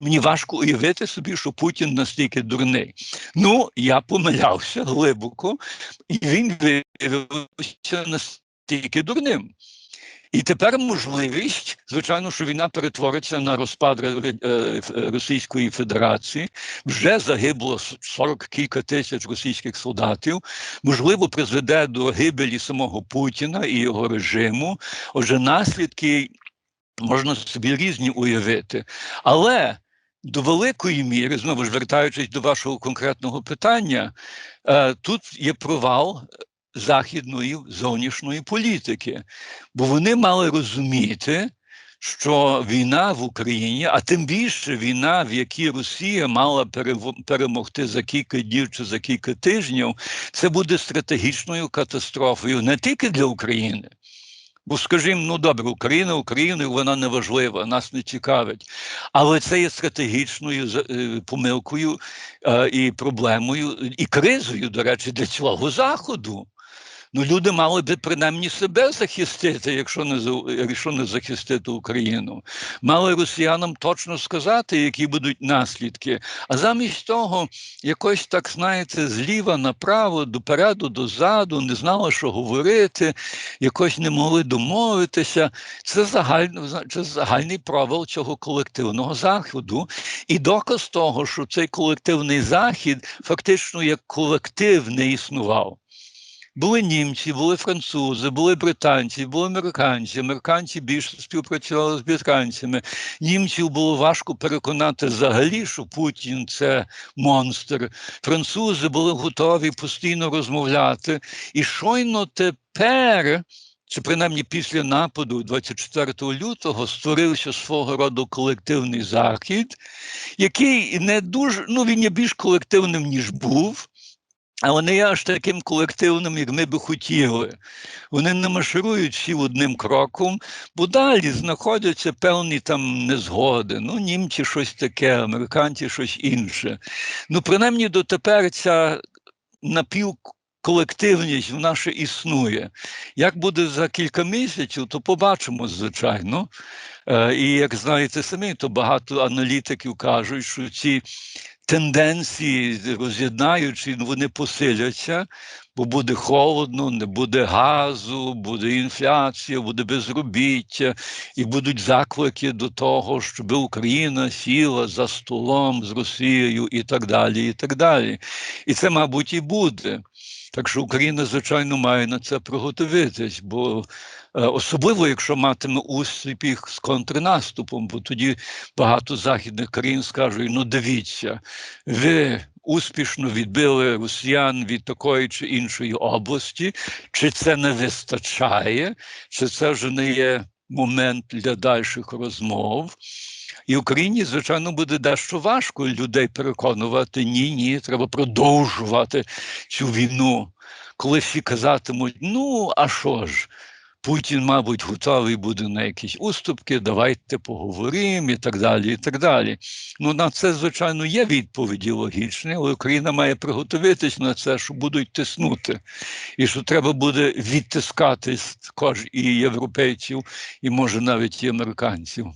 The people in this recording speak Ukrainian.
Мені важко уявити собі, що Путін настільки дурний. Ну, я помилявся глибоко, і він виявився настільки дурним. І тепер можливість, звичайно, що війна перетвориться на розпад е, Російської Федерації. Вже загибло 40 кілька тисяч російських солдатів. Можливо, призведе до гибелі самого Путіна і його режиму. Отже, наслідки можна собі різні уявити. Але до великої міри, знову ж вертаючись до вашого конкретного питання, е, тут є провал західної зовнішньої політики, бо вони мали розуміти, що війна в Україні, а тим більше війна, в якій Росія мала перемогти за кілька днів чи за кілька тижнів, це буде стратегічною катастрофою не тільки для України. Бо, скажімо, ну добре, Україна, Україною, вона не важлива, нас не цікавить. Але це є стратегічною е, помилкою е, і проблемою, і кризою, до речі, для цього Заходу. Ну, люди мали би принаймні себе захистити, якщо не якщо не захистити Україну. Мали росіянам точно сказати, які будуть наслідки. А замість того, якось так знаєте, зліва направо, допереду, дозаду, не знали, що говорити, якось не могли домовитися. Це загальний, це загальний провал цього колективного заходу. І доказ того, що цей колективний захід фактично як колектив не існував. Були німці, були французи, були британці, були американці. Американці більше співпрацювали з британцями. Німців було важко переконати взагалі, що Путін це монстр. Французи були готові постійно розмовляти. І щойно тепер. Чи принаймні після нападу 24 лютого створився свого роду колективний захід, який не дуже ну він є більш колективним ніж був, але не є аж таким колективним, як ми би хотіли. Вони не марширують всі одним кроком, бо далі знаходяться певні там незгоди. Ну, німці щось таке, американці щось інше. Ну, принаймні дотепер ця напівколективність вона ще існує. Як буде за кілька місяців, то побачимо, звичайно. Е, і як знаєте самі, то багато аналітиків кажуть, що ці тенденції роз'єднаючи, ну, вони посиляться, бо буде холодно, не буде газу, буде інфляція, буде безробіття, і будуть заклики до того, щоб Україна сіла за столом з Росією і так далі. І так далі. І це, мабуть, і буде. Так що Україна, звичайно, має на це приготуватись, бо особливо, якщо матиме успіх з контрнаступом, бо тоді багато західних країн скажуть: ну дивіться, ви успішно відбили росіян від такої чи іншої області, чи це не вистачає, чи це вже не є момент для дальших розмов. І Україні, звичайно, буде дещо важко людей переконувати ні, ні, треба продовжувати цю війну. Коли всі казатимуть, ну а що ж? Путін, мабуть, готовий буде на якісь уступки, давайте поговоримо і так далі. і так далі. Ну на це, звичайно, є відповіді логічні, але Україна має приготуватись на це, що будуть тиснути, і що треба буде відтискати також і європейців, і може навіть і американців.